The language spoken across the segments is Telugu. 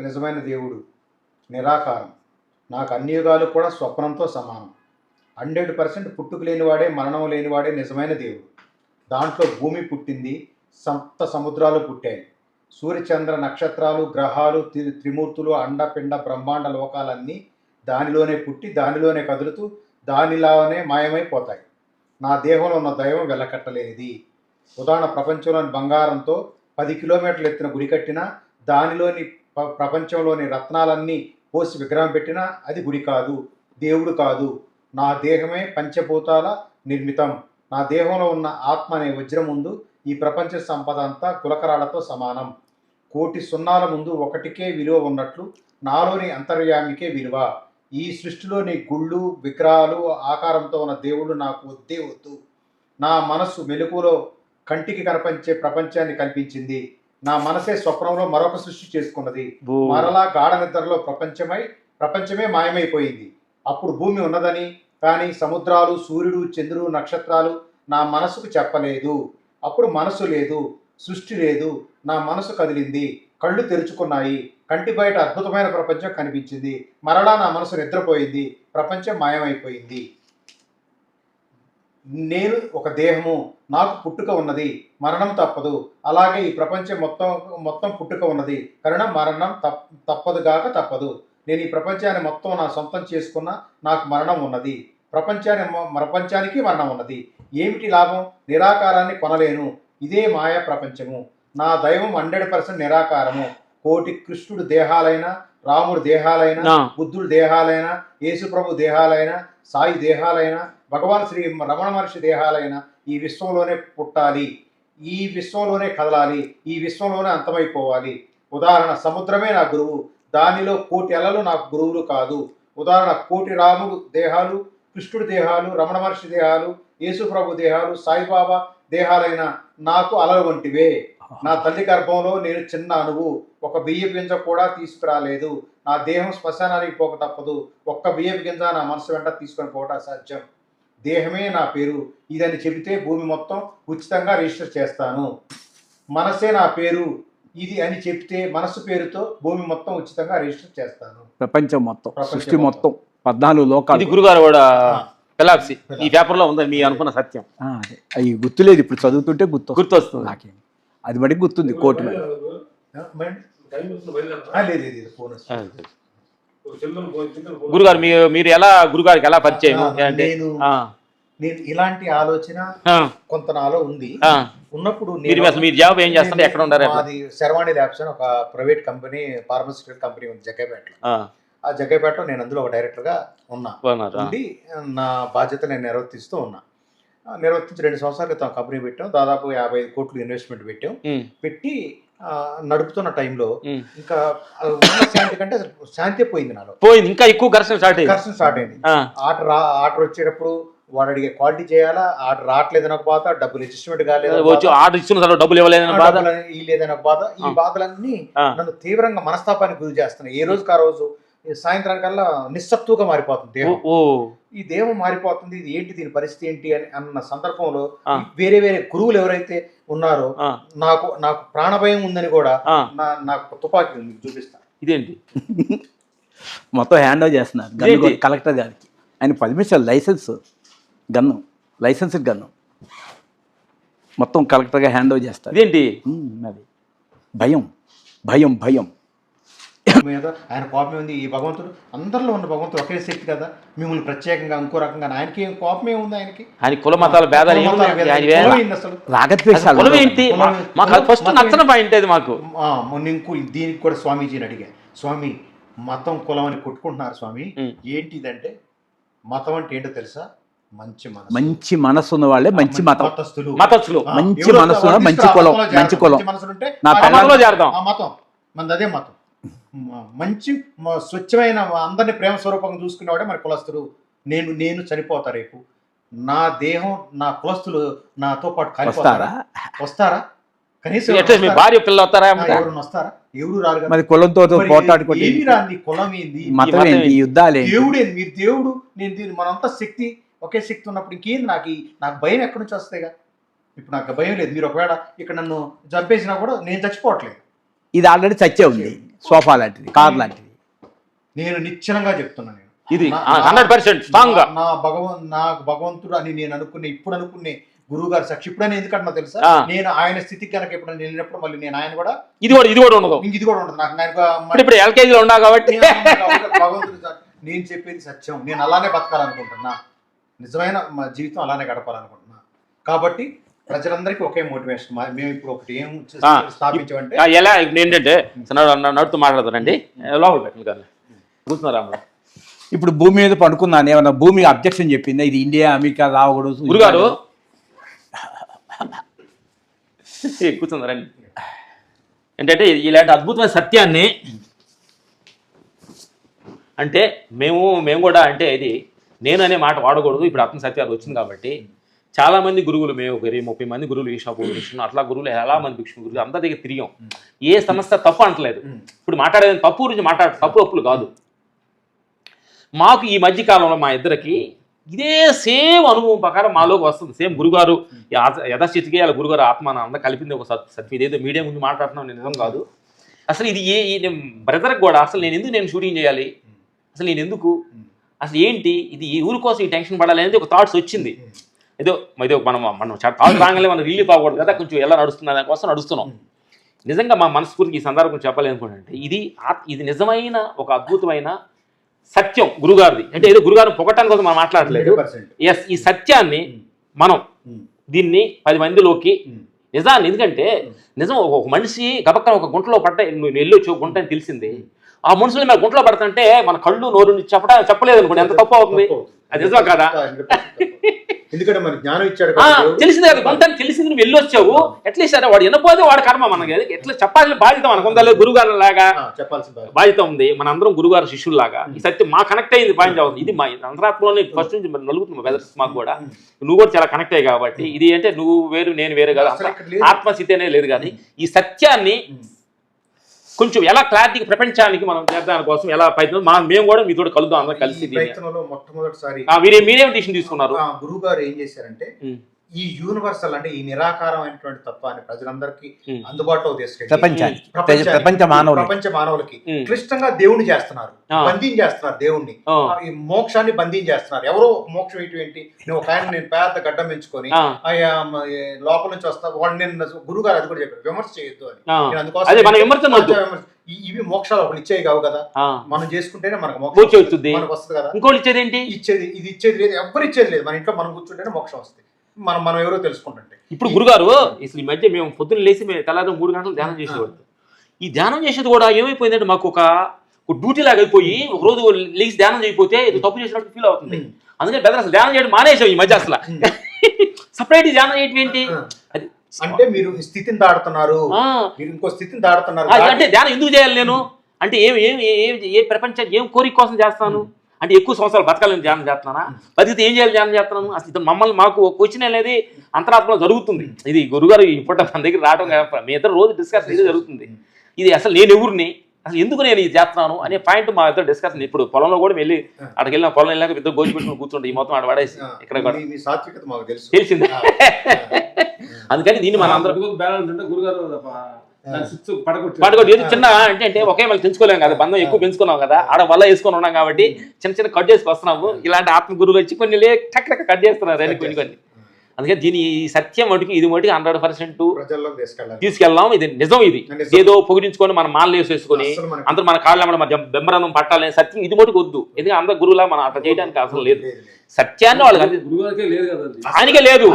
నిజమైన దేవుడు. నిరాకారం. నాకు అన్ని యుగాలు కూడా స్వప్నంతో సమానం. హండ్రెడ్ పర్సెంట్ పుట్టుకు లేనివాడే మరణం లేనివాడే నిజమైన దేవుడు. దాంట్లో భూమి పుట్టింది సప్త సముద్రాలు పుట్టాయి. సూర్యచంద్ర నక్షత్రాలు గ్రహాలు త్రి త్రిమూర్తులు అండపిండ బ్రహ్మాండ లోకాలన్నీ దానిలోనే పుట్టి దానిలోనే కదులుతూ దానిలానే మాయమైపోతాయి. నా దేహంలో ఉన్న దైవం వెళ్ళకట్టలేనిది ఉదాహరణ ప్రపంచంలోని బంగారంతో పది కిలోమీటర్లు ఎత్తిన గుడి కట్టినా దానిలోని ప్రపంచంలోని రత్నాలన్నీ పోసి విగ్రహం పెట్టినా అది గుడి కాదు దేవుడు కాదు. నా దేహమే పంచభూతాల నిర్మితం. నా దేహంలో ఉన్న ఆత్మ అనే వజ్రం ముందు ఈ ప్రపంచ సంపద అంతా కులకరాలతో సమానం. కోటి సున్నాల ముందు ఒకటికే విలువ ఉన్నట్లు నాలోని అంతర్యామికే విలువ. ఈ సృష్టిలోని గుళ్ళు విగ్రహాలు ఆకారంతో ఉన్న దేవుడు నాకు వద్దే వద్దు. నా మనస్సు మెలకులో కంటికి కనిపించే ప్రపంచాన్ని కల్పించింది. నా మనసే స్వప్నంలో మరొక సృష్టి చేసుకున్నది. మరలా గాఢ నిద్రలో ప్రపంచమై ప్రపంచమే మాయమైపోయింది. అప్పుడు భూమి ఉన్నదని కానీ సముద్రాలు సూర్యుడు చంద్రుడు నక్షత్రాలు నా మనసుకు చెప్పలేదు. అప్పుడు మనసు లేదు సృష్టి లేదు నా మనసు కదిలింది కళ్ళు తెరుచుకున్నాయి కంటి బయట అద్భుతమైన ప్రపంచం కనిపించింది. మరలా నా మనసు నిద్రపోయింది ప్రపంచం మాయమైపోయింది. నేను ఒక దేహము నాకు పుట్టుక ఉన్నది మరణం తప్పదు. అలాగే ఈ ప్రపంచం మొత్తం మొత్తం పుట్టుక ఉన్నది. కనుక మరణం తప్ తప్పదు గాక తప్పదు. నేను ఈ ప్రపంచాన్ని మొత్తం నా సొంతం చేసుకున్న నాకు మరణం ఉన్నది. ప్రపంచాన్ని ప్రపంచానికి మరణం ఉన్నది. ఏమిటి లాభం? నిరాకారాన్ని కొనలేను. ఇదే మాయా ప్రపంచము. నా దైవం హండ్రెడ్ పర్సెంట్ నిరాకారము. కోటి కృష్ణుడు దేహాలైన రాముడు దేహాలైన బుద్ధుడు దేహాలైన యేసుప్రభు దేహాలైన సాయి దేహాలైన భగవాన్ శ్రీ రమణ మహర్షి దేహాలైన ఈ విశ్వంలోనే పుట్టాలి ఈ విశ్వంలోనే కదలాలి ఈ విశ్వంలోనే అంతమైపోవాలి. ఉదాహరణ సముద్రమే నా గురువు దానిలో కోటి అలలు నాకు గురువులు కాదు. ఉదాహరణ కోటి రాముడు దేహాలు కృష్ణుడి దేహాలు రమణ మహర్షి దేహాలు యేసుప్రభు దేహాలు సాయిబాబా దేహాలైన నాకు అలలు వంటివే. నా తల్లి గర్భంలో నేను చిన్న అణువు ఒక బియ్యపు గింజ కూడా తీసుకురాలేదు. నా దేహం శ్మశానానికి పోక తప్పదు. ఒక్క బియ్యపు గింజ నా మనసు వెంట తీసుకొని పోవటం అసాధ్యం. దేహమే నా పేరు. ఇదని చెబితే భూమి మొత్తం ఉచితంగా రిజిస్టర్ చేస్తాను. మనసే నా పేరు. ఇది అని చెప్తే మనసు పేరుతో భూమి మొత్తం ఉచితంగా రిజిస్టర్ చేస్తాను. ప్రపంచం మొత్తం సృష్టి మొత్తం. పద్నాలుగు ఇది లోకాలు గురుగారు కూడా ఫిలాప్సీ ఈ పేపర్లో ఉందని మీ అనుకున్న సత్యం. అవి గుర్తులేదు ఇప్పుడు చదువుతుంటే గుర్తు గుర్తొస్తుంది. నాకేం. అది మటుకు గుర్తుంది? ఆ, లేదు లేదు, లేదు ఫోన్ వస్తుంది. గురుగారు మీ మీరు ఎలా గురుగారికి ఎలా పరిచయం? అంటే నేను ఆ, నేను ఇలాంటి ఆలోచన కొంత నాలో ఉంది. ఉన్నప్పుడు మీరు అసలు మీరు జాబ్ ఏం చేస్తారు ఎక్కడ ఉంటారు మాది శర్వాణి ల్యాబ్స్ అని ఒక ప్రైవేట్ కంపెనీ ఫార్మస్యూటికల్ కంపెనీ ఉంది జగ్గైపేటలో ఆ, జగ్గైపేటలో నేను అందులో ఒక డైరెక్టర్గా ఉన్నా. బాగున్నారు. ఆ, ఉండి నా బాధ్యత నేను నిర్వర్తిస్తూ ఉన్నా. నిర్వర్తించి రెండు సంవత్సరాల క్రితం కంపెనీ పెట్టాం. దాదాపు యాభై ఐదు కోట్లు ఇన్వెస్ట్మెంట్ పెట్టాం. పెట్టి నడుపుతున్న టైంలో. ఇంకా శాంతి కంటే శాంతి పోయింది నాలో. పోయింది. ఇంకా ఎక్కువ ఘర్షణ స్టార్ట్ అయింది. కష్టం స్టార్ట్ అయింది. ఆ, ఆర్డర్ రా ఆర్డర్ వచ్చేటప్పుడు వాడు అడిగే క్వాలిటీ చేయాలా? ఆర్డర్ రావట్లేదని ఒక బాధ డబ్బులు అడ్జస్ట్మెంట్ కాలేదు ఆర్డర్ ఇచ్చిన తర్వాత డబ్బులు ఇవ్వలేదని బాధ. ఈ లేదని ఒక బాధ. ఈ. బాధలన్నీ. నన్ను తీవ్రంగా మనస్తాపానికి గురి చేస్తున్నాయి. ఏ రోజుకి ఆ రోజు? సాయంత్రానికల్లా నిస్సత్తుగా మారిపోతుంది దేహం. ఈ దేహం మారిపోతుంది. ఇది ఏంటి? దీని పరిస్థితి ఏంటి? అని అన్న సందర్భంలో. వేరే వేరే గురువులు ఎవరైతే ఉన్నారో. నాకు నాకు ప్రాణభయం ఉందని కూడా నాకు తుపాకీ ఉంది మీకు చూపిస్తాను ఇదేంటి? మొత్తం హ్యాండ్ ఓవర్ చేస్తున్నారు. కలెక్టర్ గారికి. ఆయన permission license gun license gun. మొత్తం కలెక్టర్గా హ్యాండ్ ఓవర్ చేస్తారు. ఇదేంటి? అది. భయం భయం భయం. మీద ఆయన కోపం ఉంది. ఈ భగవంతుడు అందరిలో ఉన్న భగవంతుడు ఒకే శక్తి కదా. మిమ్మల్ని ప్రత్యేకంగా ఇంకో రకంగా ఆయనకి ఏం కోపం ఏముంది ఆయనకి? ఆయన కుల మతాల భేదాలు అసలు? ఏంటి? మాకు ఫస్ట్ నచ్చని పాయింట్ అది మాకు? ఆ, మొన్న ఇంకో దీనికి కూడా స్వామీజీని అడిగా. స్వామి మతం కులం అని కొట్టుకుంటున్నారు స్వామి. ఏంటిదంటే మతం అంటే ఏంటో తెలుసా? మంచి మనసు. మంచి మనసు ఉన్న వాళ్ళే మంచి మతం. మతస్థులు. మంచి మనసు, మంచి కులం. మంచి కులం. మంచి మనసులు ఉంటే నా ఆ పెళ్ళాం- మతంలో చేరదాం ఆ మతం. మనది అదే మతం. మంచి స్వచ్ఛమైన అందరిని ప్రేమ స్వరూపంగా చూసుకునేవాడే మన కులస్తుడు. నేను నేను చనిపోతా రేపు. నా దేహం నా కులస్తులు నాతో పాటు కలిపోతారా. వస్తారా? కనీసం? భార్య పిల్లలు వస్తారా ఆ, ఎవరైనా వస్తారా? ఎవరు రారు కదా. మరి కులంతో పోట్లాడుకోండి ఏమి రాంది కులం ఏంది? మతం ఏంటి? యుద్ధాలు దేవుడు ఏంది? మీరు దేవుడు నేను దీని మనంతా శక్తి ఒకే శక్తి ఉన్నప్పుడు ఇంకేంది? నాకు నాకు భయం ఎక్కడి నుంచి వస్తాయిగా ఇప్పుడు నాకు భయం లేదు. మీరు ఒకవేళ ఇక్కడ నన్ను చంపేసినా కూడా నేను చచ్చిపోవట్లేదు. ఇది ఆల్రెడీ చచ్చే ఉంది. సోఫా లాంటిది కార్ లాంటిది. నేను నిశ్చలంగా చెప్తున్నా నేను. ఇది నా- హండ్రెడ్ పర్సెంట్ స్ట్రాంగ్ నా- నా భగవన్ నాకు భగవంతుడు అని నేను అనుకునే ఇప్పుడు అనుకునే గురువు గారు సాక్షి. ఇప్పుడైనా ఎందుకంటున్నా తెలుసా. నేను ఆయన స్థితికి కనుక ఎప్పుడైనా వెళ్ళినప్పుడు మళ్ళీ నేను ఆయన కూడా ఇది కూడా ఇది కూడా ఉండదు. ఇంక ఇది కూడా ఉండదు. నాకు ఆయన ఇప్పుడు ఎల్కేజీలో ఉన్నా కాబట్టి. నేను భగవంతుడు నేను చెప్పేది సత్యం. నేను అలానే బతకాలనుకుంటున్నా. నిజమైన మా జీవితం అలానే గడపాలనుకుంటున్నా. కాబట్టి ప్రజలందరికీ ఒకే మోటివేషన్. మేము ఇప్పుడు ఒకటి ఏం. స్థాపించామంటే ఎలా ఏంటంటే నడు- నడు- నడుతూ మాట్లాడతారండి లోపల పెట్టండి కానీ కూర్చున్నారా? ఇప్పుడు భూమి మీద పడుకున్నాను ఏమన్నా భూమి అబ్జెక్షన్ చెప్పిందా? ఇది ఇండియా అమెరికా రావకూడదు గురుగారు. కూర్చున్నారండి ఏంటంటే ఇలాంటి అద్భుతమైన సత్యాన్ని అంటే మేము మేము కూడా అంటే ఇది నేను అనే మాట వాడకూడదు. ఇప్పుడు ఆత్మ సత్యాలు వచ్చింది కాబట్టి చాలా మంది గురువులు మేము ఒక ఇరవై ముప్పై మంది గురువులు ఈ షాపు భిక్షులు అట్లా గురువులు ఎలా మంది భిక్షు గురువులు అందరి దగ్గర తిరిగాం. ఏ సమస్య తప్పు అంటలేదు ఇప్పుడు మాట్లాడేది తప్పు గురించి మాట్లాడ తప్పు అప్పులు కాదు. మాకు ఈ మధ్య కాలంలో మా ఇద్దరికి ఇదే సేమ్ అనుభవం ప్రకారం మాలోకి వస్తుంది. సేమ్ గురుగారు యథాస్థితికి అలా గురుగారు ఆత్మ నా అందరూ కలిపింది ఒక సత్ సత్యం ఇదేదో మీడియా ముందు మాట్లాడుతున్నాం నేను నిజం కాదు. అసలు ఇది ఏ బ్రదర్కి కూడా అసలు నేను ఎందుకు నేను షూటింగ్ చేయాలి? అసలు నేను ఎందుకు? అసలు ఏంటి? ఇది ఈ ఊరి కోసం ఈ టెన్షన్ పడాలి అనేది ఒక థాట్స్ వచ్చింది. ఏదో ఏదో మనం మనం థాట్ రాగానే మనం రిలీఫ్ అవ్వకూడదు కదా కొంచెం ఎలా నడుస్తుంది దాని కోసం నడుస్తున్నాం. నిజంగా మా మనస్ఫూర్తికి ఈ సందర్భం చెప్పాలి అనుకుంటే ఇది ఇది నిజమైన ఒక అద్భుతమైన సత్యం గురుగారిది. అంటే ఏదో గురుగారిని పొగటానికి కోసం మనం మాట్లాడలేదు ఎస్ ఈ సత్యాన్ని మనం దీన్ని పది మందిలోకి నిజాన్ని ఎందుకంటే నిజం ఒక ఒక మనిషి గబక్కన ఒక గుంటలో పడ్డ నువ్వు వెళ్ళొచ్చు గుంట అని తెలిసింది. ఆ మనుషులు మన గుంటలో పడుతుంటే మన కళ్ళు నోరు చెప్పడా చెప్పలేదు అనుకోండి ఎంత తప్పు అవుతుంది? అది నిజమా కాదా? ఎందుకంటే మరి జ్ఞానం ఇచ్చాడు. తెలిసింది కదా అని తెలిసింది నువ్వు వెళ్ళొచ్చావు. ఎట్లీస్ట్ సరే వాడు? వినపోతే వాడు కర్మ మనకి. ఎట్లా చెప్పాల్సిన బాధ్యత మనకు ఉందా? గురుగారు లాగా చెప్పాల్సిన బాధ్యత. ఉంది. మన అందరం గురుగారు శిష్యుల్లాగా. ఈ సత్యం మా కనెక్ట్ అయ్యింది పాయింట్ అవుతుంది. ఇది మా అంతరాత్మలోనే ఫస్ట్ నుంచి మరి నలుగుతుంది వెదర్స్ మాకు కూడా. నువ్వు కూడా చాలా కనెక్ట్ అయ్యి కాబట్టి ఇది అంటే నువ్వు వేరు నేను వేరు కదా. ఆత్మస్థితి అనే లేదు. కానీ ఈ సత్యాన్ని కొంచెం ఎలా క్లారిటీ ప్రపంచానికి మనం చేద్దాం కోసం ఎలా ప్రయత్నం మా మేము కూడా మీతో కలుద్దాం అందరం కలిసి మొట్టమొదటిసారి మీరే మీరేం డిసిషన్ తీసుకున్నారు? గురువు గారు ఏం చేశారంటే ఈ యూనివర్సల్ అంటే ఈ నిరాకారమైనటువంటి తత్వాన్ని ప్రజలందరికీ. అందుబాటులో తీసుకెళ్ళి ప్రపంచ మానవులు ప్రపంచ మానవులకి. క్లిష్టంగా దేవుని చేస్తున్నారు. బందీని చేస్తున్నారు దేవుణ్ణి. ఈ మోక్షాన్ని బందీని చేస్తున్నారు. ఎవరో మోక్షం ఏంటి ఏంటి? నేను ఒక ఆయన నేను పేద గడ్డం పెంచుకొని లోపల నుంచి వస్తా వాళ్ళు నేను గురువు గారు అది కూడా చెప్పారు. విమర్శ చేయొద్దు అని. నేను అందుకోసం ఇవి మోక్షాలు ఒకటి ఇచ్చేవి కావు కదా. మనం చేసుకుంటేనే మనకు మోక్షం వస్తుంది. మనకు వస్తుంది కదా. ఇంకోటి ఇచ్చేది ఏంటి? ఇచ్చేది ఇది ఇచ్చేది లేదు. ఎవ్వరు ఇచ్చేది లేదు. మన ఇంట్లో మనం కూర్చుంటేనే మోక్షం వస్తుంది. మనం మనం ఎవరో తెలుసుకుంటుంటే. ఇప్పుడు గురుగారు అసలు ఈ మధ్య మేము పొద్దున్న లేచి మేము తెల్లారి మూడు గంటలు ధ్యానం చేసేవాళ్ళు. ఈ ధ్యానం చేసేది కూడా ఏమైపోయిందంటే మాకు ఒక ఒక డ్యూటీ లాగా అయిపోయి ఒక రోజు లేచి ధ్యానం చేయకపోతే ఇది తప్పు చేసినట్టు ఫీల్ అవుతుంది. అందుకని పెద్ద అసలు ధ్యానం చేయడం మానేసాం ఈ మధ్య అసలు. సపరేట్ ధ్యానం చేయడం ఏంటి. అది అంటే మీరు స్థితిని దాడుతున్నారు మీరు ఇంకో స్థితిని దాడుతున్నారు అంటే ధ్యానం ఎందుకు చేయాలి నేను? అంటే ఏం ఏం ఏం ఏ ప్రపంచం ఏం కోరిక కోసం చేస్తాను? అంటే ఎక్కువ సంవత్సరాలు బతకాలని ధ్యానం చేస్తున్నానా? బతికితే ఏం చేయాలి ధ్యానం చేస్తున్నాను? అసలు ఇది మమ్మల్ని మాకు ఒక క్వశ్చన్ అనేది అంతరాత్మలో జరుగుతుంది. ఇది గురుగారు ఇప్పుడు మన దగ్గర రావడం కాదు. మీ ఇద్దరు రోజు డిస్కషన్ ఇది జరుగుతుంది. ఇది అసలు నేను ఎవరిని? అసలు ఎందుకు నేను ఇది చేస్తున్నాను? అనే పాయింట్ మా ఇద్దరు డిస్కషన్ ఇప్పుడు పొలంలో కూడా వెళ్ళి అక్కడికి వెళ్ళిన పొలం వెళ్ళాక ఇద్దరు గోచి పెట్టుకుని కూర్చుంటే ఈ మొత్తం ఆడ పడేసి ఇక్కడ తెలిసింది. అందుకని దీన్ని మన అందరం పడగొట్టి చిన్న అంటే అంటే ఒకే మళ్ళీ తెంచుకోలేం కదా బంధం ఎక్కువ పెంచుకున్నాం కదా ఆడ వల్ల వేసుకొని ఉన్నాం కాబట్టి చిన్న చిన్న కట్ చేసుకు వస్తున్నాము. ఇలాంటి ఆత్మ గురువులు వచ్చి కొన్ని లే టక్ టక్ కట్ చేస్తున్నారు అని కొన్ని కొన్ని. అందుకని దీని సత్యం మటుకు ఇది మటుకు హండ్రెడ్ పర్సెంట్ తీసుకెళ్దాం ఇది నిజం ఇది. ఏదో పొగిడించుకొని మన మాలలు వేసేసుకొని అస్సలు మనకి- అందరూ మన కాళ్ళ మన బెంబరంధం పట్టాలని సత్యం ఇది మటుకు వద్దు. ఎందుకంటే అందరు గురువులా మనం అట్లా చేయడానికి అసలు లేదు. సత్యాన్ని వాళ్ళకి. ఆయనకే లేదు.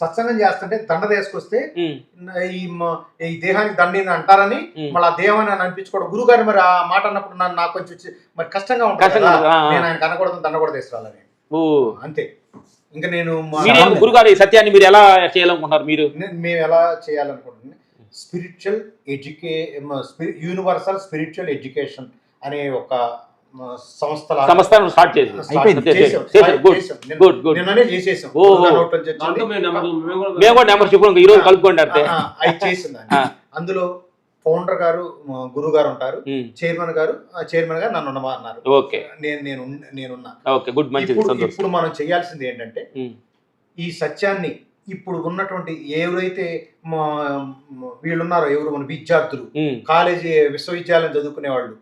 సత్సంగం చేస్తుంటే దండ తీసుకొస్తే ఈ దేహానికి దండని అంటారని. మళ్ళీ ఆ దేహాన్ని అని అనిపించుకోవడం. గురువు గారు మరి ఆ మాట అన్నప్పుడు నన్ను నాకు కొంచెం మరి కష్టంగా ఉంటుంది. నేను ఆయన కనకూడదు దండ కూడా తీసుకురాలని ఓ. అంతే. ఇంకా నేను గురుగారు ఈ సత్యాన్ని మీరు ఎలా చేయాలనుకుంటున్నారు మీరు? మేము ఎలా చేయాలనుకుంటున్నాం? స్పిరిచువల్ ఎడ్యుకే యూనివర్సల్ స్పిరిచువల్ ఎడ్యుకేషన్ అనే ఒక మ, సంస్థ లాగా సంస్థను స్టార్ట్ చేసి. గుడ్. గుడ్ మేము కూడా నెంబర్ ఈ రోజు కలుపుకోండి అంటే. అందులో ఫౌండర్ గారు గురువు గారు ఉంటారు. చైర్మన్ గారు ఆ, చైర్మన్ గారు నన్ను ఉండమా అన్నారు ఓకే. నేను నేను నేనున్నా ఓకే గుడ్ మంచిది ఇప్పుడు మనం చేయాల్సింది ఏంటంటే ఈ సత్యాన్ని ఇప్పుడు ఉన్నటువంటి ఎవరైతే వీళ్ళున్నారో ఎవరు మన విద్యార్థులు కాలేజీ విశ్వవిద్యాలయం చదువుకునే వాళ్ళు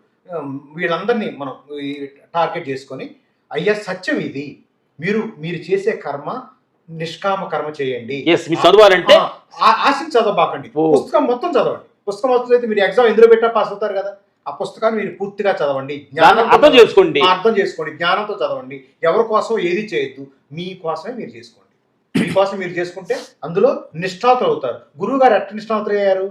వీళ్ళందరినీ మనం టార్గెట్ చేసుకొని అయ్యా సత్యం ఇది. మీరు మీరు చేసే కర్మ నిష్కామ కర్మ చేయండి. చదవాలంటే ఆశించి చదవబాకండి. పుస్తకం మొత్తం చదవండి. పుస్తకం మొత్తం అయితే మీరు ఎగ్జామ్ ఎందులో పెట్టా పాస్ అవుతారు కదా. ఆ పుస్తకాన్ని మీరు పూర్తిగా చదవండి. జ్ఞానంతో అర్థం చేసుకోండి. అర్థం చేసుకోండి. జ్ఞానంతో చదవండి. ఎవరి కోసం ఏది చేయొద్దు మీ కోసమే మీరు చేసుకోండి. మీకోసం మీరు చేసుకుంటే అందులో నిష్ఠాతులు అవుతారు. గురువు గారు ఎట్ట నిష్ఠాతులు అయ్యారు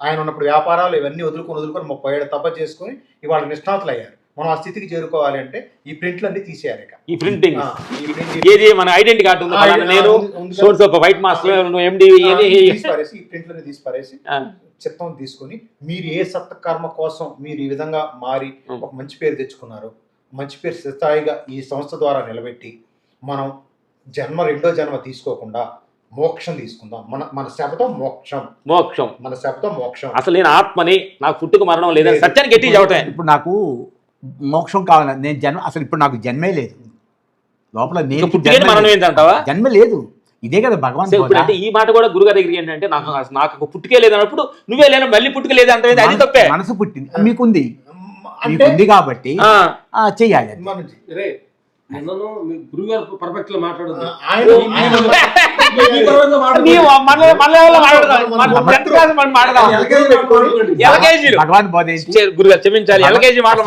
ఆయన ఉన్నప్పుడు వ్యాపారాలు ఇవన్నీ వదులుకొని వదులుకొని ముప్పై ఏళ్ళు తప్ప చేసుకొని ఇవాళ నిష్ఠాతులు అయ్యారు మనం ఆ స్థితికి చేరుకోవాలి అంటే ఈ ప్రింట్లు అన్ని తీసేయాలి. ఈ ప్రింటింగ్ ఏది మన ఐడెంటిటీ కార్డు నేను. Source of white master MD ఆ, ఇది తీసి పారేసి ఈ ప్రింట్లని తీసి పారేసి ఆ. చిత్తం తీసుకొని మీరు ఏ సత్కర్మ కోసం మీరు ఈ విధంగా మారి. ఒక మంచి పేరు తెచ్చుకున్నారు మంచి పేరు స్థాయిగా ఈ సంస్థ ద్వారా నిలబెట్టి మనం జన్మ రెండో జన్మ తీసుకోకుండా మోక్షం తీసుకుందాం. మన మన శబ్దం మోక్షం. మోక్షం. మన శబ్దం మోక్షం. అసలు నేను ఆత్మని నాకు పుట్టుకు మరణం లేదని లేదు. సత్యాన్ని గట్టి చెప్పటమే. ఇప్పుడు నాకు మోక్షం కావాలి నేను జన్మ అసలు ఇప్పుడు నాకు జన్మే లేదు. లోపల నేను మరణం లేదు. ఏంటంటావా జన్మ లేదు. ఇదే కదా భగవాన్ ఇప్పుడు. అంటే ఈ మాట కూడా గురుగారి దగ్గరికి ఏంటంటే నాకు నాకు పుట్టుకే లేదన్నప్పుడు నువ్వే లేను మళ్ళీ పుట్టుక లేదంటే అది తప్పే. మనసు పుట్టింది. మీకుంది. అంటే మీకుంది కాబట్టి చెయ్యాలి అది. మనం రే నిన్నను మీ గురువు గారు పర్ఫెక్ట్లో మాట్లాడదాం. క్షమించాలి. ఎల్కేజీ మాటలు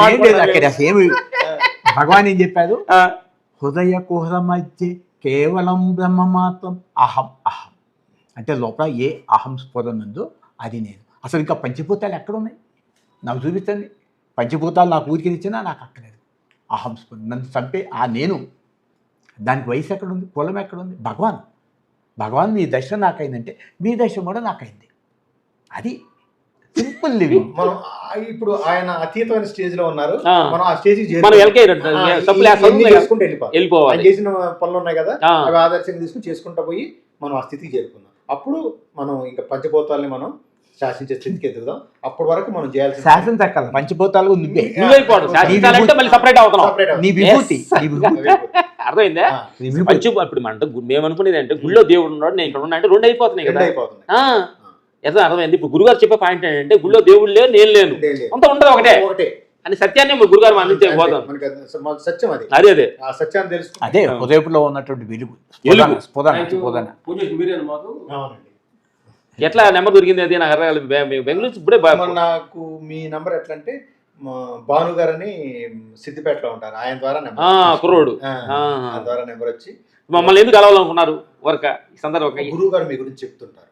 భగవాన్ ఏం చెప్పారు ఆ, హృదయ కుహర మధ్య కేవలం బ్రహ్మ మాత్రం అహం అహం. అంటే లోపల ఏ అహం స్ఫురణ ఉందో అది నేను. అసలు ఇంకా పంచభూతాలు ఎక్కడ ఉన్నాయి నాకు చూపించండి పంచభూతాలు నాకు ఊరికి ఇచ్చినా నాకు అక్కలేదు అహం స్ఫురణ. నన్ను చంపే ఆ నేను. దానికి వయసు ఎక్కడుంది? కులం ఎక్కడుంది? భగవాన్. భగవాన్ మీ దర్శనం నాకైందంటే మీ దర్శనం కూడా నాకైంది. అది సింపుల్ లివింగ్. మనం ఇప్పుడు ఆయన అతీతమైన స్టేజ్లో ఉన్నారు. మనం ఆ స్టేజ్ వెళ్ళిపోవాలి. చేసిన పనులు ఉన్నాయి కదా ఆ. అవి ఆదర్శంగా తీసుకుని చేసుకుంటా పోయి మనం ఆ స్థితికి చేరుకుందాం. అప్పుడు మనం ఇంకా పంచభూతాలని మనం శాసించే స్థితికి ఎదుగుదాం. అప్పటి వరకు మనం చేయాల్సిన శాసనం తక్కల పంచభూతాలు నువ్వే. నువ్వైపోవడం శాసించాలంటే మళ్ళీ సపరేట్ అవుతున్నాం. నీ విభూతి. అర్థమైందా. పంచు ఇప్పుడు అంటే మేము అనుకునేది అంటే గుళ్ళో దేవుడు ఉన్నాడు నేను ఇక్కడ ఉన్నా అంటే రెండు అయిపోతున్నాయి రెండు కదా. అయిపోతుంది ఆ, ఎట్లా అర్థమైంది? ఇప్పుడు గురుగారు చెప్పే పాయింట్ ఏంటంటే గుళ్ళో దేవుడు లేరు నేను లేను. లేదు, లేదు. అంతా ఉండదు ఒకటే. ఒకటే. అని సత్యాన్ని మన గురుగారు అందించే పోదాం మన సత్యం అది. అదే అదే. ఆ సత్యాన్ని తెలుసుకుంటే అదే హృదయపులో ఉన్నటువంటి వెలుగు. you. స్ఫురణ. పూజ మీరేనా మాకు? అవునండి. ఎట్లా నెంబర్ దొరికింది అది నాకు బె- బెంగళూరు ఇప్పుడే నాకు మీ నంబర్ ఎట్లా అంటే భాను గారని సిద్దిపేటలో ఉంటారు. ఆయన ద్వారా కుర్రోడు. ద్వారా నెంబర్ వచ్చి. మమ్మల్ని ఎందుకు కలవాలనుకున్నారు వర్క? ఈ సందర్భంగా గురువు గారు మీ గురించి చెప్తుంటారు.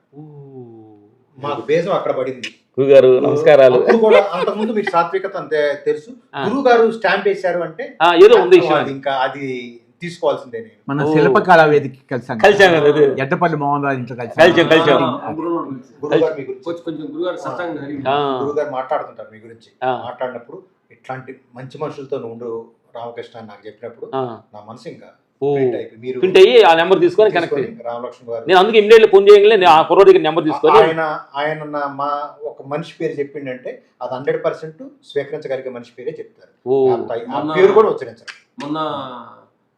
మాకు బేసం అక్కడ పడింది. గురుగారు నమస్కారాలు. అప్పుడు కూడా అంతకుముందు మీకు సాత్వికత అంతే తెలుసు. గురువు గారు స్టాంప్ వేశారు అంటే ఆ, ఏదో ఉంది ఇంకా అది తీసుకోవాల్సిందే నేను. మన. శిల్పకళా వేదిక కలిసాం కలిసాం కదా, అదే. ఎడ్డపల్లి మోహన్ రాజు ఇంట్లో కలిసాం. కలిసాం, కలిసాం. ఆ, గురువు గారు తెలుసు. గురువు గారు మీ గురించి. కొంచెం కొంచెం గురువు గారు సత్సంగం జరిగింది. ఆ, గురువు గారు మాట్లాడుతుంటారు మీ గురించి. ఆ, మాట్లాడినప్పుడు ఇట్లాంటి మంచి మనుషులతో ఉండు రామకృష్ణ అని నాకు చెప్పినప్పుడు ఆ. నా మనసు ఇంకా ఓ. ప్రింట్ అయిపోయి మీరు ప్రింట్ అయ్యి ఆ నెంబర్ తీసుకొని కనెక్ట్ తీసుకొని రామలక్ష్మణ్ గారు నేను అందుకే ఇమ్మీడియట్ ఫోన్ చేయగలే నేను ఆ కుర్రోడి దగ్గర నెంబర్ తీసుకొని ఆయన ఆయన నా మా ఒక మనిషి పేరు చెప్పిండంటే అది హండ్రెడ్ పర్సెంట్ స్వీకరించగలిగే మనిషి పేరే చెప్తారు. ఓ. ఆ పై- ఆ పేరు కూడా ఉచ్చరించరు. మొన్న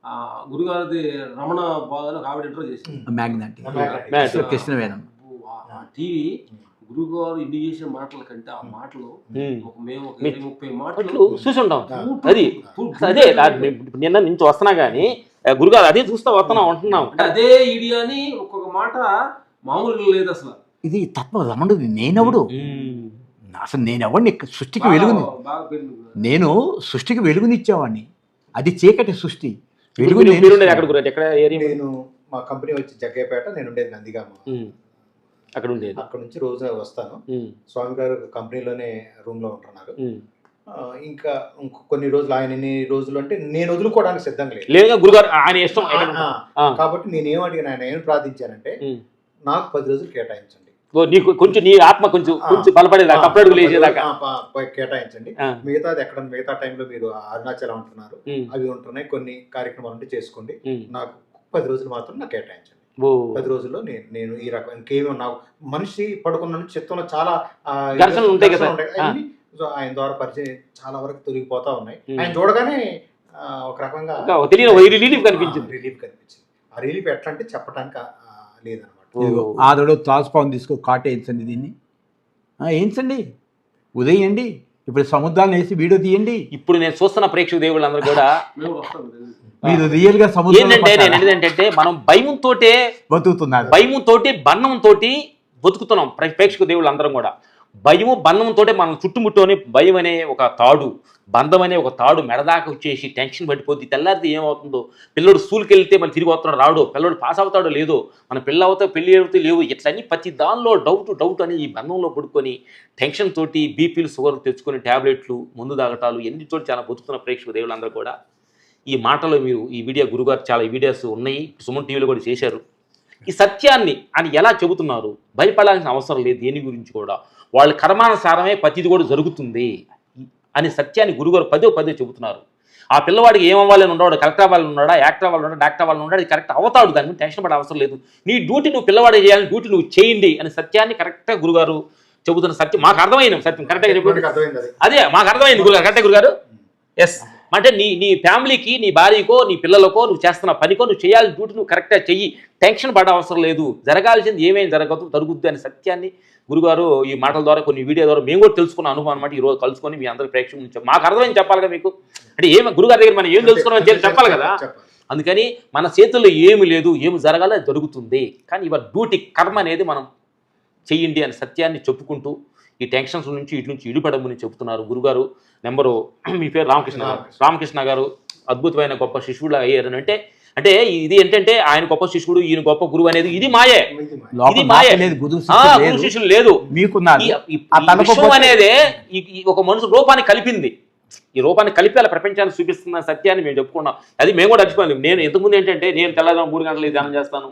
ఆ, గురుగారిది రమణ బాగా ఆవిడ ఇంటర్వ్యూ చేసింది. మ్యాగ్నెట్. మ్యాట్. కృష్ణవేణం. టీవీ గురుగారు ఇన్ని చేసిన మాటల కంటే ఆ మాటలు. ఒక మేము ఒక ఇరవై ముప్పై మాటలు చూసి ఉంటాం ఆ. అది. అదే నిన్న నుంచి వస్తున్నా కానీ గురుగారు అదే చూస్తా వస్తున్నా ఉంటున్నాం. అంటే అదే ఈడియాని ఒక్కొక్క మాట మామూలుగా లేదు అసలు. ఇది తత్వ రమణుడు నేనెవడు. అసలు నేనెవడిని? సృష్టికి వెలుగుని. గురుగారు. నేను సృష్టికి వెలుగునిచ్చేవాడిని. అది చీకటి సృష్టి. ఇప్పుడు వెలుగు మీరు- నేను మీరు ఉండేది ఎక్కడ గురు ఎక్కడ ఏరియా నేను మా కంపెనీ వచ్చి జగ్గయ్యపేట నేను ఉండేది నందిగామ. అక్కడ ఉండేది. అక్కడ నుంచి రోజు వస్తాను. స్వామి గారు కంపెనీలోనే రూమ్లో ఉంటున్నారు ఇంకా కొన్ని రోజులు ఆయన ఎన్ని రోజులు అంటే నేను వదులుకోవడానికి సిద్ధంగా లేదు. లేదా గురుగారు ఆయన ఇష్టం ఎక్కడ ఆ, ఆ. కాబట్టి నేను ఏం అడిగాను ఆయన ఏం ప్రార్థించానంటే. నాకు పది రోజులు కేటాయించండి. ఓ, నీకు కొంచెం నీ ఆత్మ కొంచెం. కొంచెం బలపడేదాకా పది లేచేదాకా కేటాయించండి. మిగతాది ఎక్కడ మిగతా టైంలో మీరు అరుణాచలం అంటున్నారు. అవి ఉంటున్నాయి కొన్ని కార్యక్రమాలు ఉంటే చేసుకోండి. నాకు పది రోజులు మాత్రం నాకు కేటాయించండి. పది రోజుల్లో నేను నేను ఈ రకం ఇంకేమీ నాకు మనిషి పడుకున్న చిత్తంలో చాలా ఉంటాయి కదా. ఆయన ద్వారా పరిచయం చాలా వరకు తొలగిపోతా ఉన్నాయి. ఆయన చూడగానే ఒక రకంగా రిలీఫ్ కనిపించింది రిలీఫ్ కనిపించింది ఆ రిలీఫ్ ఎట్లా అంటే చెప్పడానికి లేదనమాట ఆదడు త్రాసుపాము తీసుకో కాట వేయించండి దీన్ని. ఆ, వేయించండి. ఉదయండి ఇప్పుడు సముద్రాన్ని వేసి వీడియో తీయండి. ఇప్పుడు నేను చూస్తున్న ప్రేక్షక దేవుళ్ళందరూ కూడా. మీరు రియల్గా సముద్రంలో ఏంటంటే నేను? ఏంటంటే మనం భయంతోటే బతుకుతున్నారు. భయముతోటి బంధంతోటి బతుకుతున్నాం ప్రే- ప్రేక్షక దేవుళ్ళు అందరం కూడా. భయము బంధంతో మనం చుట్టుముట్టోని భయం అనే ఒక తాడు. బంధం అనే ఒక తాడు మెడదాకా వచ్చేసి టెన్షన్ పడిపోద్ది. తెల్లారితే ఏమవుతుందో? పిల్లడు స్కూల్కి వెళ్తే మళ్ళీ తిరిగి వస్తున్నాడు. రాడు. పిల్లడు పాస్ అవుతాడో లేదో? మన పిల్ల అవుతా పెళ్ళి అవుతే లేవు? ఇట్లన్నీ ప్రతి దానిలో డౌట్ డౌట్ అని ఈ బంధంలో పడుకొని టెన్షన్ తోటి బీపీలు షుగర్ తెచ్చుకొని ట్యాబ్లెట్లు ముందు తాగటాలు ఎన్నితో చాలా బతుకుతున్న ప్రేక్షక దేవులందరూ కూడా. ఈ మాటలో మీరు ఈ వీడియో గురుగారు చాలా వీడియోస్ ఉన్నాయి. సుమన్ టీవీలో కూడా చేశారు. ఈ సత్యాన్ని అని ఎలా చెబుతున్నారు? భయపడాల్సిన అవసరం లేదు దేని గురించి కూడా. వాళ్ళ కర్మానుసారమే ప్రతిది కూడా జరుగుతుంది అని సత్యాన్ని గురుగారు పదే పదే చెబుతున్నారు. ఆ పిల్లవాడికి ఏమవ్వాలని ఉన్నాడు కలెక్టర్ అవ్వాలని ఉన్నాడా యాక్టర్ అవ్వాలని ఉన్నాడా డాక్టర్ అవ్వాలని ఉన్నాడు అది కరెక్ట్ అవుతాడు దాని గురించి టెన్షన్ పడే అవసరం లేదు. నీ డ్యూటీ నువ్వు పిల్లవాడే చేయాలని డ్యూటీ నువ్వు చేయండి అని సత్యాన్ని కరెక్ట్గా గురుగారు చెబుతున్న సత్యం. మాకు అర్థమైంది సత్యం కరెక్ట్గా చెప్పండి. అర్థమైంది అది. మాకు అర్థమైంది గురుగారు కరెక్టే గురుగారు? ఎస్ అంటే నీ నీ ఫ్యామిలీకి నీ భార్యకో నీ పిల్లలకో నువ్వు చేస్తున్న పనికో నువ్వు చేయాల్సిన డ్యూటీ నువ్వు కరెక్ట్గా చెయ్యి. టెన్షన్ పడే అవసరం లేదు. జరగాల్సింది ఏమేం జరగదు జరుగుద్ది అనే సత్యాన్ని గురుగారు ఈ మాటల ద్వారా కొన్ని వీడియో ద్వారా మేము కూడా తెలుసుకున్న అనుభవం అనమాట ఈ రోజు కలుసుకొని మీ అందరి ప్రేక్షకులు మాకు అర్థమైంది చెప్పాలిగా మీకు? అంటే ఏం గురుగారి దగ్గర మనం ఏం తెలుసుకున్నామో తెలిసి చెప్పాలి కదా? చెప్పాలి అందుకని మన చేతుల్లో ఏమి లేదు ఏమి జరగాలో జరుగుతుంది. కానీ ఇవాళ డ్యూటీ కర్మ అనేది మనం చెయ్యండి అనే సత్యాన్ని చెప్పుకుంటూ ఈ టెన్షన్స్ నుంచి ఇటు నుంచి ఇడిపడమని చెబుతున్నారు గురుగారు. నెంబరు మీ పేరు రామకృష్ణ గారు. రామకృష్ణ. గారు అద్భుతమైన గొప్ప శిష్యుడు అయ్యారని అంటే అంటే ఇది ఏంటంటే ఆయన గొప్ప శిష్యుడు ఈయన గొప్ప గురువు అనేది ఇది మాయే. ఇది మాయ. గురు శిష్యులు లేదు. అనేదే ఒక మనుషు రూపాన్ని కలిపింది. ఈ రూపాన్ని కలిపి అలా ప్రపంచాన్ని చూపిస్తున్న సత్యాన్ని మేము చెప్పుకున్నాం. అది మేము కూడా అడిచిపోయాం నేను ఇంతకుముందు ఏంటంటే నేను తెల్లదాం మూడు గంటలు ధ్యానం చేస్తాను?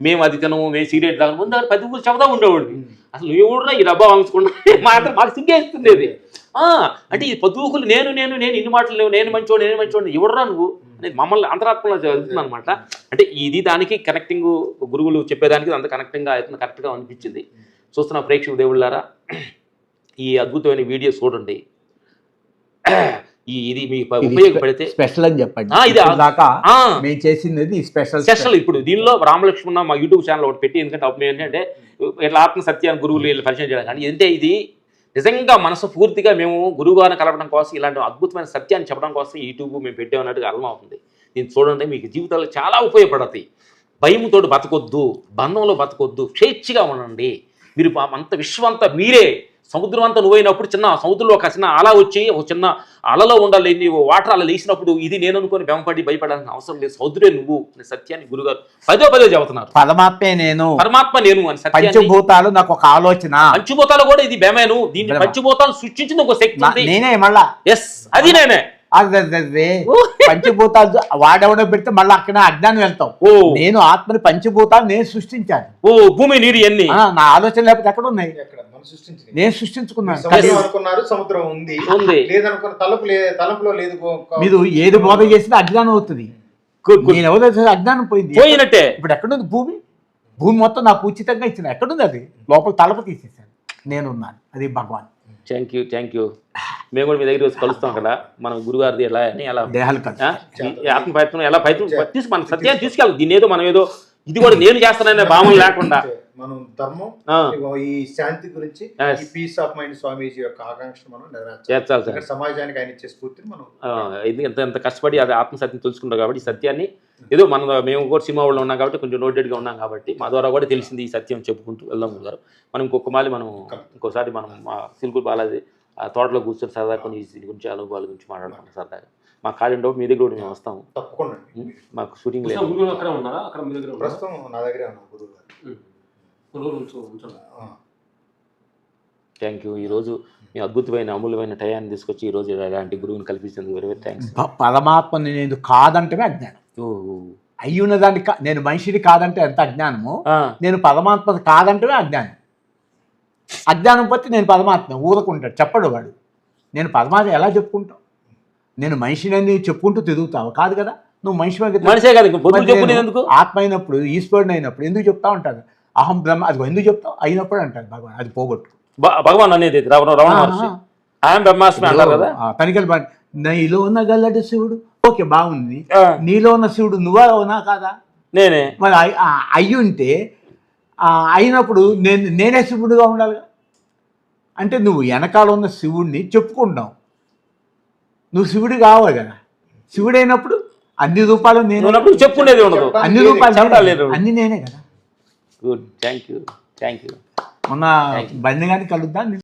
మేము అది తినము మేము సీరియట్ తాగము. ముందు పది ఊరు చెబుతా ఉండేవాడిని. అసలు ఎవడున్నా ఈ డబ్బా వాంచుకుంటా మాత్రం మాకు సిగ్గేస్తుంది అంటే ఈ పొద్దుకులు నేను నేను నేను ఇన్ని మాటలు లేవు. నేను మంచోడు నేను మంచోడు ఎవడరా నువ్వు? అనేది మమ్మల్ని అంతరాత్మలో జరుగుతుంది అనమాట అంటే ఇది దానికి కనెక్టింగ్ గురువులు చెప్పేదానికి అంత కనెక్టింగ్గా అవుతుంది కరెక్ట్గా అనిపించింది. చూస్తున్న ప్రేక్షక దేవుళ్ళారా ఈ అద్భుతమైన వీడియో చూడండి. ఈ ఇది మీకు ఉపయోగపడితే స్పెషల్ అని చెప్పండి. ఇది దాకా మేము చేసింది స్పెషల్ స్పెషల్ ఇప్పుడు దీనిలో రామలక్ష్మణ మా యూట్యూబ్ ఛానల్ ఒకటి పెట్టి ఎందుకంటే ఏంటంటే ఇట్లా ఆత్మ సత్యాన్ని గురువులు వీళ్ళు పరిచయం చేయడం కానీ ఏంటంటే ఇది నిజంగా మనసు పూర్తిగా మేము గురువుగారిని కలపడం కోసం ఇలాంటి అద్భుతమైన సత్యాన్ని చెప్పడం కోసం యూట్యూబ్ మేము పెట్టామన్నట్టుగా అర్థమవుతుంది దీన్ని చూడండి మీకు జీవితంలో చాలా ఉపయోగపడతాయి. భయంతో బతకొద్దు బంధంలో బతకొద్దు స్వేచ్ఛగా ఉండండి. మీరు అంత విశ్వం అంతా మీరే. సముద్రం అంతా నువ్వైనప్పుడు చిన్న సముద్రంలో ఒక చిన్న అల వచ్చి ఒక చిన్న అలలో ఉండాలి నీవు వాటర్ అలా లేచినప్పుడు ఇది నేను అనుకొని భయపడి భయపడాల్సిన అవసరం లేదు. సముద్రే నువ్వు అనే సత్యాన్ని గురుగారు పదే పదే చెబుతున్నారు. పరమాత్మే నేను. పరమాత్మ నేను అని పంచభూతాలు నాకు ఒక ఆలోచన. పంచభూతాలు కూడా ఇది బేమేను దీన్ని. పంచభూతాలు సృష్టించింది ఒక శక్తి నేనే మళ్ళా. ఎస్ అది నేనే. పంచభూతాలు వాడెవడో పెడితే మళ్ళీ అక్కడ అజ్ఞానం వెళ్తాం. ఓ నేను ఆత్మని పంచభూతాలు నేను సృష్టించాను. ఓ భూమి నీరు ఎన్ని ఆ, నా ఆలోచన లేకపోతే ఎక్కడ ఉన్నాయి? నేను సృష్టించుకున్నాను. సముద్రం అనుకున్నారు సముద్రం ఉంది. ఉంది. లేదనుకున్న తలుపు తలుపులో లేదు మీరు ఏది బోధ చేసినా అజ్ఞానం అవుతుంది. నేను ఎవరో అజ్ఞానం పోయింది. పోయినట్టే. ఇప్పుడు ఎక్కడుంది భూమి? భూమి మొత్తం నాకు ఉచితంగా ఇచ్చిన. ఎక్కడుంది అది? లోపల తలపు తీసేసాను నేనున్నాను. అది భగవాన్. Thank you thank you. మేము కూడా మీ దగ్గర వచ్చి కలుస్తాం కదా. మన గురుగారిది ఎలా అని ఎలా ఆత్మ ప్రయత్నం ఎలా ప్రయత్నం తీసు మన సత్యాన్ని తీసుకెళ్ళాలి దీని ఏదో మనం ఏదో ఇది కూడా నేను చేస్తాననే భావన లేకుండా. మనం ధర్మం ఆ, ఇగో ఈ శాంతి గురించి Yes. ఈ పీస్ ఆఫ్ మైండ్ స్వామీజీ యొక్క ఆకాంక్ష మనం నెరవేర్చాలి. సార్ సమాజానికి ఆయన ఇచ్చే స్ఫూర్తిని మనం ఇది ఎంత ఎంత కష్టపడి అది ఆత్మసత్యం తెలుసుకుంటాం కాబట్టి ఈ సత్యాన్ని ఏదో మన మేము కూడా సినిమా వాళ్ళు ఉన్నాం కాబట్టి కొంచెం నోటెడ్గా ఉన్నాం కాబట్టి మా ద్వారా కూడా తెలిసింది ఈ సత్యం చెప్పుకుంటూ వెళ్దాం గారు మనం ఇంకొక మాలి మనం ఇంకోసారి మనం మా సిల్కుల్ బాలాజీ ఆ తోటలో కూర్చొని సరదా కొన్ని దీని గురించి అనుభవాల గురించి మాట్లాడుకుంటాం సరదాగా మా ఖాళీ ఉండవు మీ దగ్గర కూడా మేము వస్తాము. తప్పకుండా? మాకు షూటింగ్ లేదు. గురువు అక్కడే ఉన్నారా? అక్కడ మీ దగ్గర ఉన్నారా? ప్రస్తుతం నా దగ్గరే ఉన్నాం గురువు గారు. ఉం. కొన్ని రోజులు ఉంచు ఉంచండి. ఆ. థ్యాంక్ యూ ఈరోజు మీ అద్భుతమైన అమూల్యమైన టయాన్ని తీసుకొచ్చి ఈరోజు ఇలాంటి గురువుని కల్పించినందుకు వెరీ వెరీ థ్యాంక్స్ పరమాత్మని నేను కాదంటమే అజ్ఞానం. అయ్యున్న దాన్ని కా- నేను మనిషిని కాదంటే ఎంత అజ్ఞానమో నేను పరమాత్మ కాదంటమే అజ్ఞానం. అజ్ఞానం పోతే నేను పరమాత్మ ఊరకుంటాడు. చెప్పడు వాడు. నేను పరమాత్మ ఎలా చెప్పుకుంటావు? నేను మనిషిని అని చెప్పుకుంటూ తిరుగుతావు? కాదు కదా. నువ్వు మనిషి ఆత్మ అయినప్పుడు ఈశ్వరుడు అయినప్పుడు ఎందుకు? చెప్తా ఉంటాడు అహం బ్రహ్మ అది ఎందుకు చెప్తావు? అయినప్పుడు అంటాడు భగవాన్. అది పోగొట్టు. భగవాన్ అనేది బ్రహ్మాస్మి అంటారు కదా. పని నీలో ఉన్న గల్లటి శివుడు. ఓకే బాగుంది. నీలో ఉన్న శివుడు నువ్వా అవునా కాదా? నేనే. మరి అయి- ఆ అయ్యి ఉంటే ఆ అయినప్పుడు నేను నేనే శివుడిగా ఉండాలి అంటే నువ్వు వెనకాల ఉన్న శివుడిని చెప్పుకుంటున్నావు. నువ్వు శివుడు కావాలి కదా? శివుడు అయినప్పుడు అన్ని రూపాలు నేను. చెప్పుకునేది ఉండదు. అన్ని రూపాయలు. అన్ని నేనే కదా? Good thank you thank you మొన్న బండి కానీ కలుద్దాం.